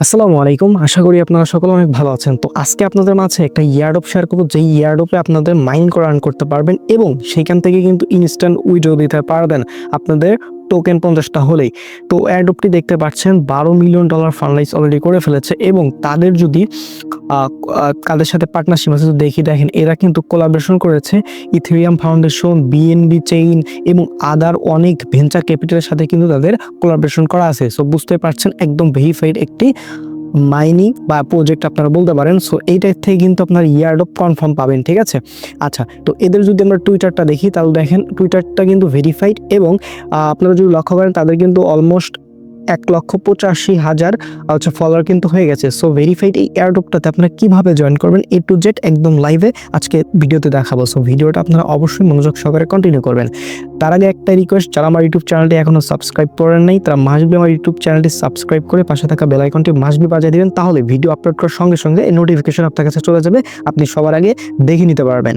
আসসালামু আলাইকুম। আশা করি আপনারা সকলে অনেক ভালো আছেন। তো আজকে আপনাদের মাঝে একটা ইয়ারডপ শেয়ার করব যে ইয়ারডপে আপনাদের মাইন্ড করে আর্ন করতে পারবেন এবং সেখান থেকে কিন্তু ইনস্ট্যান্ট উইড্রো দিতে পারবেন। আপনাদের টোকেন পঞ্চাশটা হলেই। তো অ্যাডপটি দেখতে পাচ্ছেন, বারো মিলিয়ন ডলার ফান্ডাইজ অলরেডি করে ফেলেছে এবং তাদের যদি কাদের সাথে পার্টনারশিপ আছে, তো দেখি দেখেন, এরা কিন্তু কোলাবরেশন করেছে। ইথেরিয়াম ফাউন্ডেশন বিএনবি চেইন এবং আদার অনেক ভেঞ্চার ক্যাপিটালের সাথে কিন্তু তাদের কোলাবরেশন করা আছে। সো বুঝতে পারছেন, একদম ভেরিফাইড একটি মাইনিং বা প্রজেক্ট আপনারা বলতে পারেন সো এইটার থেকে কিন্তু আপনার ইয়ার্ড অফ কনফার্ম পাবেন, ঠিক আছে? আচ্ছা তো এদের যদি আমরা টুইটারটা দেখি, তাহলে দেখেন টুইটারটা কিন্তু ভেরিফাইড এবং আপনারা যদি লক্ষ্য করেন, তাদের কিন্তু অলমোস্ট এক লক্ষ পঁচাশি হাজার হচ্ছে ফলোয়ার কিন্তু হয়ে গেছে। সো ভেরিফাইড এই এয়ারডপটাতে আপনারা কীভাবে জয়েন করবেন? এ টু জেড একদম লাইভে আজকে ভিডিওতে দেখাবো। সো ভিডিওটা আপনারা অবশ্যই মনোযোগ সহকারে কন্টিনিউ করবেন। তার আগে একটা রিকোয়েস্ট যারা আমার ইউটিউব চ্যানেলটি এখনও সাবস্ক্রাইব করেন নাই, তারা মাসবি আমার ইউটিউব চ্যানেলটি সাবস্ক্রাইব করে পাশে থাকা বেল আইকনটি মাসবি বাজিয়ে দেবেন, তাহলে ভিডিও আপলোড করার সঙ্গে সঙ্গে নোটিফিকেশন আপনার কাছে চলে যাবে, আপনি সবার আগে দেখে নিতে পারবেন।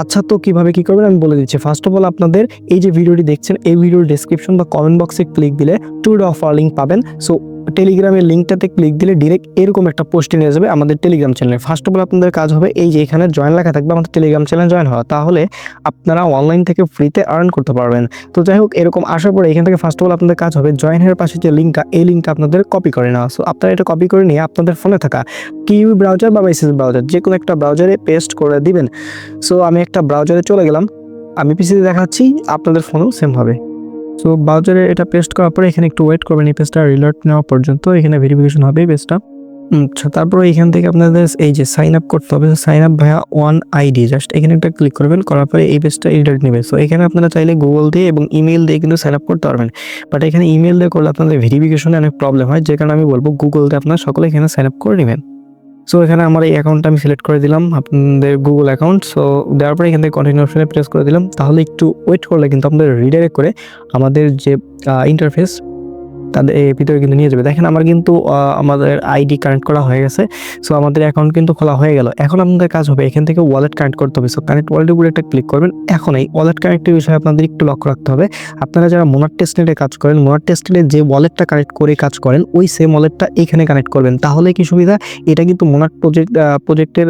আচ্ছা তো কীভাবে কি করবেন আমি বলে দিচ্ছি। ফার্স্ট অফ অল আপনাদের এই যে ভিডিওটি দেখছেন, এই ভিডিওর ডিসক্রিপশন বা কমেন্ট বক্সে ক্লিক দিলে টুর অফার লিঙ্ক পাবেন। সো টেলিগ্রামের লিঙ্কটাতে ক্লিক দিলে ডিরেক্ট এরকম একটা পোস্টে নিয়ে যাবে আমাদের টেলিগ্রাম চ্যানেলে ফার্স্ট অফ অল আপনাদের কাজ হবে এই যে এখানে জয়েন লেখা থাকবে, আমাদের টেলিগ্রাম চ্যানেল জয়েন হওয়া। তাহলে আপনারা অনলাইন থেকে ফ্রিতে আর্ন করতে পারবেন। তো যাই হোক, এরকম আসার পরে এখান থেকে ফার্স্ট অফ অল আপনাদের কাজ হবে জয়েনের পাশে যে লিঙ্কটা এই লিঙ্কটা আপনাদের কপি করে নেওয়া। সো আপনারা এটা কপি করে নিয়ে আপনাদের ফোনে থাকা কিউ ব্রাউজার বা মেসেজ ব্রাউজার যে কোনো একটা ব্রাউজারে পেস্ট করে দিবেন। সো আমি একটা ব্রাউজারে চলে গেলাম। আমি পিসিতে দেখাচ্ছি, আপনাদের ফোনেও সেম হবে। সো ব্রাউজারে এটা পেস্ট করার পরে এখানে একটু ওয়েট করবেন, এই পেজটা রিলোড নেওয়া পর্যন্ত, এখানে ভেরিফিকেশন হবে এই পেজটা আচ্ছা তারপরে এখান থেকে আপনাদের এই যে সাইন আপ করতে হবে sign up via one ID just এখানে একটা ক্লিক করবেন, করার পরে এই পেজটা এডিট নেবে। সো এখানে আপনারা চাইলে গুগল দিয়ে এবং ইমেল দিয়ে কিন্তু সাইন আপ করতে পারবেন। বাট এখানে ইমেল দিয়ে করলে আপনাদের ভেরিফিকেশনে অনেক প্রবলেম হয়, যে কারণে আমি বলব গুগল দিয়ে আপনারা সকলে এখানে সাইন আপ করে নেবেন। সো এখানে আমার এই অ্যাকাউন্টটা আমি সিলেক্ট করে দিলাম আপনাদের গুগল অ্যাকাউন্ট সো দেওয়ার পরে এখান থেকে কন্টিনিউ অপশনে প্রেস করে দিলাম। তাহলে একটু ওয়েট করলে কিন্তু আমাদের রিডাইরেক্ট করে আমাদের যে ইন্টারফেস তাদের ভিতরে কিন্তু নিয়ে যাবে। দেখেন আমার কিন্তু আমাদের আইডি কানেক্ট করা হয়ে গেছে। সো আমাদের অ্যাকাউন্ট কিন্তু খোলা হয়ে গেল। এখন আপনাদের কাজ হবে, এখান থেকে ওয়ালেট কানেক্ট করতে হবে। সো কানেক্ট ওয়ালেটের উপরে একটা ক্লিক করবেন। এখন এই ওয়ালেট কানেক্টের বিষয়ে আপনাদের একটু লক্ষ্য রাখতে হবে। আপনারা যারা মোনার টেস্টনেটে কাজ করেন মোনার টেস্টনেটে যে ওয়ালেটটা কানেক্ট করে কাজ করেন, ওই সেম ওয়ালেটটা এখানে কানেক্ট করবেন। তাহলে কি সুবিধা? এটা কিন্তু মোনার প্রজেক্ট প্রজেক্টের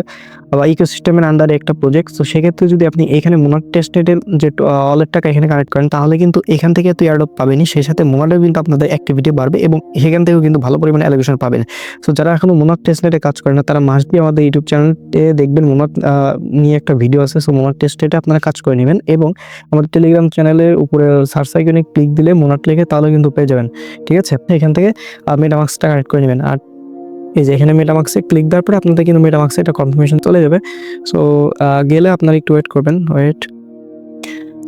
বা ইকোসিস্টেমের আন্ডারে একটা প্রজেক্ট তো সেক্ষেত্রে যদি আপনি এখানে মোনার টেস্টনেটের যে ওয়ালেটটাকে এখানে কানেক্ট করেন, তাহলে কিন্তু এখান থেকে তো এয়ারডপ পাবেনি সেই সাথে মোনারেও কিন্তু আপনাদের অ্যাক্টিভিটি বাড়বে এবং সেখান থেকেও কিন্তু ভালো পরিমাণে অ্যালোকেশন পাবেন। সো যারা এখনও মোনার টেস্টনেটে কাজ করে না, তারা মাস্ট বি আমাদের ইউটিউব চ্যানেলতে দেখবেন মোনার নিয়ে একটা ভিডিও আছে। সো মোনার টেস্টেটে আপনারা কাজ করে নেবেন এবং আমাদের টেলিগ্রাম চ্যানেলের উপরে সার্চ আইকনে ক্লিক দিলে মোনাট লিখে তাহলেও কিন্তু পেয়ে যাবেন। ঠিক আছে? এখান থেকে মেটামাক্সটা কানেক্ট করে নেবেন। আর এই যে এখানে মেটামাক্সে ক্লিক দেওয়ার পরে আপনাদের কিন্তু মেটামাক্সে একটা কনফার্মেশন চলে যাবে। সো গেলে আপনারা একটু ওয়েট করবেন। ওয়েট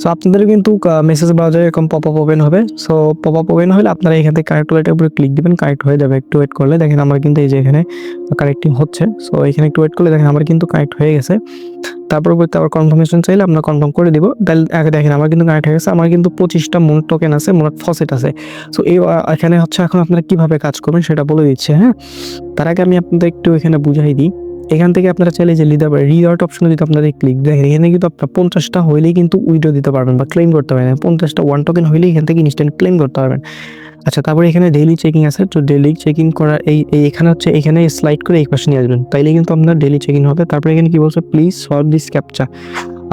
সো আপনাদের কিন্তু মেসেজ ব্রাউজারে এরকম পপ আপ ওপেন হবে। সো পপ আপ ওপেন হলে আপনারা এখান থেকে কানেক্ট উপরে ক্লিক দিবেন কানেক্ট হয়ে যাবে। একটু ওয়েট করলে দেখেন আমার কিন্তু এই যে এখানে কানেক্টিং হচ্ছে। সো এখানে একটু ওয়েট করলে দেখেন আমার কিন্তু কানেক্ট হয়ে গেছে। তারপর আবার কনফার্মেশন চাইলে আমরা কনফার্ম করে দিব। তাহলে দেখেন আমার কিন্তু কানেক্ট হয়ে গেছে। আমার কিন্তু পঁচিশটা মোট টোকেন আছে, মোট ফসেট আছে। সো এই এখানে হচ্ছে এখন আপনারা কীভাবে কাজ করবেন সেটা বলে দিচ্ছে হ্যাঁ? তার আগে আমি আপনাদের একটু এখানে বুঝাই দিই। এখান থেকে আপনারা চাইলে যে লিদার রিওয়ার্ড অপশনে যদি আপনাদের ক্লিক দেখেন, এখানে কিন্তু আপনার পঞ্চাশটা হইলেই কিন্তু উইড্রো দিতে পারবেন বা ক্লেম করতে পারবেন। পঞ্চাশটা ওয়ান টোকেন হইলেই এখান থেকে ইনস্ট্যান্ট ক্লেম করতে পারবেন। আচ্ছা তারপরে এখানে ডেইলি চেকিং আছে। তো ডেইলি চেকিং করার এই এই এখানে হচ্ছে, এখানে স্লাইড করে এই পাশে নিয়ে আসবেন। তাইলে কিন্তু আপনার ডেইলি চেকিং হবে। তারপরে এখানে কি বলছে? প্লিজ সলভ দিস ক্যাপচা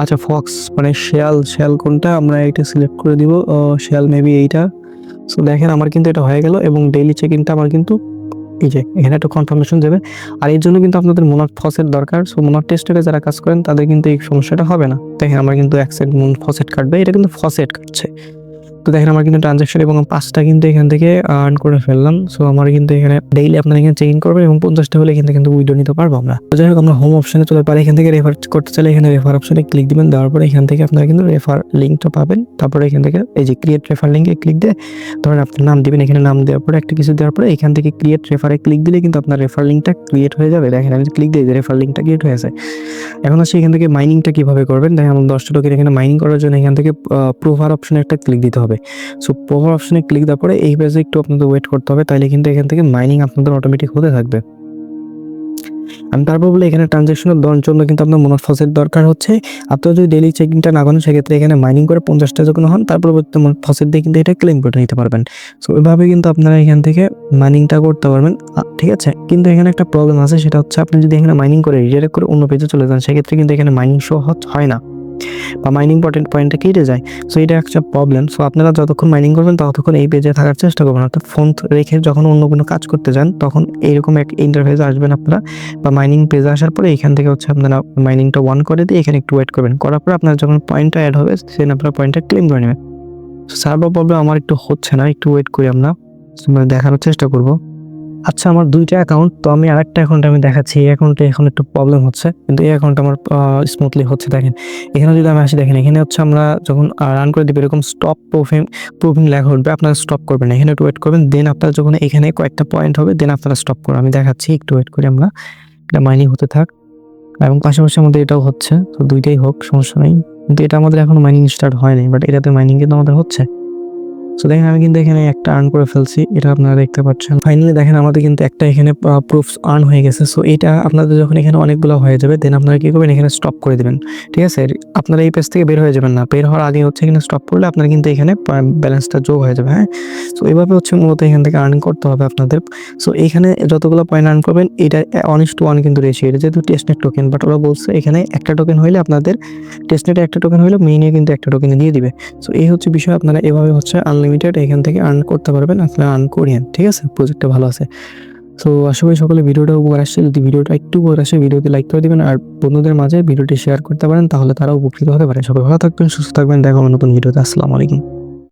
আচ্ছা ফক্স মানে শেয়াল শেয়াল কোনটা? আমরা এটা সিলেক্ট করে দিব। শেয়াল মেবি এইটা। সো দেখেন, আমার কিন্তু এটা হয়ে গেল এবং ডেইলি চেকিংটা আমার কিন্তু এই যে, এখানে একটা কনফার্মেশন দেবে। আর এর জন্য কিন্তু আপনাদের মোনার ফসেট দরকার। সো মোনার টেস্টে যারা কাজ করেন, তাদের কিন্তু এই সমস্যাটা হবে না। দেখেন, আমরা কিন্তু এক মোন ফসেট কাটবে এটা কিন্তু ফসেট কাটছে তো দেখেন আমার কিন্তু ট্রানজাকশন এবং পাঁচটা কিন্তু এখান থেকে আর্ন করে ফেললাম। সো আমার কিন্তু এখানে ডেইলি আপনারা এখানে চেক ইন করবেন এবং পঞ্চাশটা হলে এখান থেকে কিন্তু উইডো নিতে পারব আমরা। তো যাই হোক, আমরা হোম অপশনে চলে পারি এখান থেকে রেফার করতে চাইলে এখানে রেফার অপশনে ক্লিক দিবেন। দেওয়ার পরে এখান থেকে আপনারা কিন্তু রেফার লিঙ্কটা পাবেন। তারপরে এখান থেকে এই যে ক্রিয়েট রেফার লিঙ্কে ক্লিক দিয়ে ধরেন আপনার নাম দিবেন। এখানে নাম দেওয়ার পরে একটা কিছু দেওয়ার পরে এখান থেকে ক্রিয়েট রেফারে ক্লিক দিলে কিন্তু আপনার রেফার লিঙ্কটা ক্রিয়েট হয়ে যাবে। দেখেন, আমি ক্লিক দিয়ে রেফার লিঙ্কটা ক্রিয়েট হয়ে আছে এখন হচ্ছে এখান থেকে মাইনিংটা কীভাবে করবেন? দেখেন আমার দশটা টোকেন এখানে মাইনিং করার জন্য এখান থেকে প্রোভার অপশনে একটা ক্লিক দিতে হবে। সো প্রোভার অপশনে ক্লিক দেওয়ার পরে এই পেজে একটু আপনাদের ওয়েট করতে হবে, তাইলে কিন্তু এখান থেকে মাইনিং আপনাদের অটোমেটিক হতে থাকবে। আমি তারপর বলে এখানে ট্রানজ্যাকশনের দেওয়ার জন্য কিন্তু আপনার মোনাফসের দরকার হচ্ছে, আপনারা যদি ডেলি চেকিংটা না করেন, সেক্ষেত্রে এখানে মাইনিং করে পঞ্চাশটা যখন হন তারপর ফসেট দিয়ে কিন্তু এটা ক্লেম করে নিতে পারবেন। সো এভাবে কিন্তু আপনারা এখান থেকে মাইনিংটা করতে পারবেন। ঠিক আছে? কিন্তু এখানে একটা প্রবলেম আছে, সেটা হচ্ছে আপনি যদি এখানে মাইনিং করে রিডাইরেক্ট করে অন্য পেজে চলে যান, সেক্ষেত্রে কিন্তু এখানে মাইনিং শো হয় না। বা মাইনিং পয়েন্ট পয়েন্টটা কেটে যায়। সো এটা একটা প্রবলেম সো আপনারা যতক্ষণ মাইনিং করবেন, ততক্ষণ এই পেজে থাকার চেষ্টা করবেন। অর্থাৎ ফোন রেখে যখন অন্য কোনো কাজ করতে যান, তখন এইরকম এক ইন্টারফেস আসবেন আপনারা বা মাইনিং পেজে আসার পরে এখান থেকে হচ্ছে আপনারা মাইনিংটা ওয়ান করে দিয়ে এখানে একটু ওয়েট করবেন। করার পর আপনার যখন পয়েন্টটা অ্যাড হবে সেদিন আপনারা পয়েন্টটা ক্লেম করে নেবেন। সার্ভার প্রবলেম আমার একটু হচ্ছে না, একটু ওয়েট করি আমরা দেখানোর চেষ্টা করব। আচ্ছা আমার দুইটা অ্যাকাউন্ট তো আমি আরেকটা অ্যাকাউন্ট আমি দেখাচ্ছি। এই অ্যাকাউন্টে এখন একটু প্রবলেম হচ্ছে, কিন্তু এই অ্যাকাউন্ট আমার স্মুথলি হচ্ছে। দেখেন, এখানে যদি আমি আসি, দেখেন, এখানে হচ্ছে আমরা যখন রান করে দিবে, এরকম স্টপ প্রুফিং প্রুফিং লেখা উঠবে, আপনারা স্টপ করবেন এখানে একটু ওয়েট করবেন দেন আপনারা যখন এখানে কয়েকটা পয়েন্ট হবে দেন আপনারা স্টপ করবেন আমি দেখাচ্ছি, একটু ওয়েট করি আমরা। এটা মাইনিং হতে থাক। এবং পাশাপাশি আমাদের এটাও হচ্ছে, তো দুইটাই হোক, সমস্যা নেই। কিন্তু এটা আমাদের এখন মাইনিং স্টার্ট হয়নি বাট এটাতে মাইনিং কিন্তু আমাদের হচ্ছে। সো দেখেন, আমি কিন্তু এখানে একটা আর্ন করে ফেলছি। এটা আপনারা দেখতে পাচ্ছেন। ফাইনালি দেখেন, আমাদের কিন্তু একটা এখানে প্রুফস আর্ন হয়ে গেছে। সো এটা আপনাদের যখন এখানে অনেকগুলো হয়ে যাবে দেন আপনারা কী করবেন? এখানে স্টপ করে দেবেন। ঠিক আছে? আপনারা এই পেজ থেকে বের হয়ে যাবেন না। বের হওয়ার আগে হচ্ছে এখানে স্টপ করলে আপনার কিন্তু এখানে ব্যালেন্সটা যোগ হয়ে যাবে হ্যাঁ? সো এইভাবে হচ্ছে মূলত এখান থেকে আর্নিং করতে হবে আপনাদের। সো এখানে যতগুলো পয়েন্ট আর্ন করবেন, এটা অনিস টু ওয়ান কিন্তু রেশিও এটা যেহেতু টেস্টনেট টোকেন বাট ওরা বলছে এখানে একটা টোকেন হইলে আপনাদের টেস্টনেটে একটা টোকেন হইলে মেইনে কিন্তু একটা টোকেন দিয়ে দিবে। সো এই হচ্ছে বিষয়। আপনারা এভাবে হচ্ছে আনলিমিটেড এখান থেকে আর্ন করতে পারবেন আসলে আর্ন করিয়েন, ঠিক আছে? প্রজেক্টটা ভালো আছে। সো আশা করি সকলে ভিডিওটা উপকার আসছে যদি ভিডিওটা একটু উপকার আসে ভিডিওতে লাইক করে দেবেন আর বন্ধুদের মাঝে ভিডিওটি শেয়ার করতে পারেন, তাহলে তারা উপকৃত হতে পারে। সবাই ভালো থাকবেন, সুস্থ থাকবেন, দেখা নতুন ভিডিওতে। আসসালামু আলাইকুম।